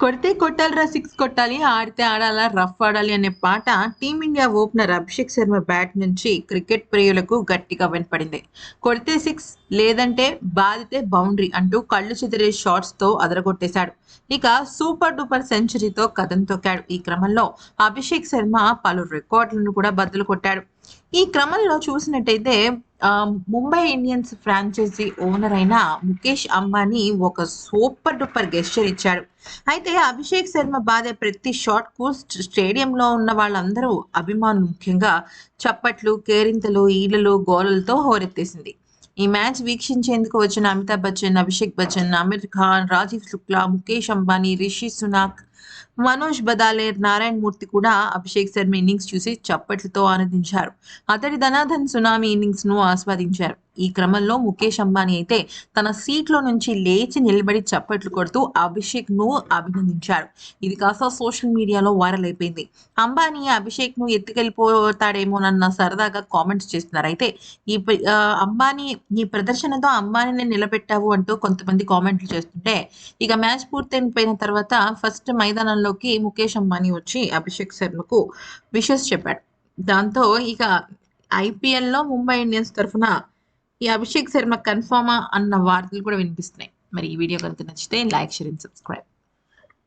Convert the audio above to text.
కొడితే కొట్టాలరా సిక్స్ కొట్టాలి ఆడితే ఆడాలా రఫ్ ఆడాలి అనే పాట team India opener Abhishek Sharma bat నుంచి క్రికెట్ ప్రియులకు గట్టిగా వినపడింది కొడితే సిక్స్ లేదంటే బాధితే బౌండరీ అంటూ కళ్ళు చెదిరే షాట్స్తో అదరగొట్టేశాడు. ఇక సూపర్ డూపర్ సెంచరీతో కథం తొక్కాడు. ఈ క్రమంలో అభిషేక్ శర్మ పలు రికార్డులను కూడా బద్దలు కొట్టాడు. ఈ క్రమంలో చూసినట్టయితే ముంబై ఇండియన్స్ ఫ్రాంచైజీ ఓనర్ అయిన ముఖేష్ అంబానీ ఒక సూపర్ డూపర్ గెస్చర్ ఇచ్చాడు. అయితే అభిషేక్ శర్మ బాధే ప్రతి షాట్కు స్టేడియంలో ఉన్న వాళ్ళందరూ అభిమానులు ముఖ్యంగా చప్పట్లు కేరింతలు ఈలలు గోలలతో హోరెత్తేసింది. ఈ మ్యాచ్ వీక్షించేందుకు వచ్చిన అమితాబ్ బచ్చన్ అభిషేక్ బచ్చన్ అమీర్ ఖాన్ రాజీవ్ శుక్లా ముఖేష్ అంబానీ రిషి సునాక్ మనోజ్ బదాలేర్ నారాయణ మూర్తి కూడా అభిషేక్ శర్మ ఇన్నింగ్స్ చూసి చప్పట్లతో ఆనందించారు. అతడి ధనాధన్ సునామీ ఇన్నింగ్స్ను ఆస్వాదించారు. ఈ క్రమంలో ముఖేష్ అంబానీ అయితే తన సీట్లో నుంచి లేచి నిలబడి చప్పట్లు కొడుతూ అభిషేక్ను అభినందించాడు ఇది కాస్త సోషల్ మీడియాలో వైరల్ అయిపోయింది. అంబానీ అభిషేక్ను ఎత్తుకెళ్ళిపోతాడేమోనన్న సరదాగా కామెంట్స్ చేస్తున్నారు. అయితే ఈ అంబానీ ఈ ప్రదర్శనతో అంబానీని నిలబెట్టావు అంటూ కొంతమంది కామెంట్లు చేస్తుంటే ఇక మ్యాచ్ పూర్తయిపోయిన తర్వాత ఫస్ట్ మైదానంలోకి ముఖేష్ అంబానీ వచ్చి అభిషేక్ శర్మకు విషెస్ చెప్పాడు. దాంతో ఇక ఐపీఎల్లో ముంబై ఇండియన్స్ తరఫున ఈ అభిషేక్ శర్మ కన్ఫర్మా అన్న వార్తలు కూడా వినిపిస్తున్నాయి. మరి ఈ వీడియో కనుక నచ్చితే లైక్ షేర్ అండ్ సబ్స్క్రైబ్.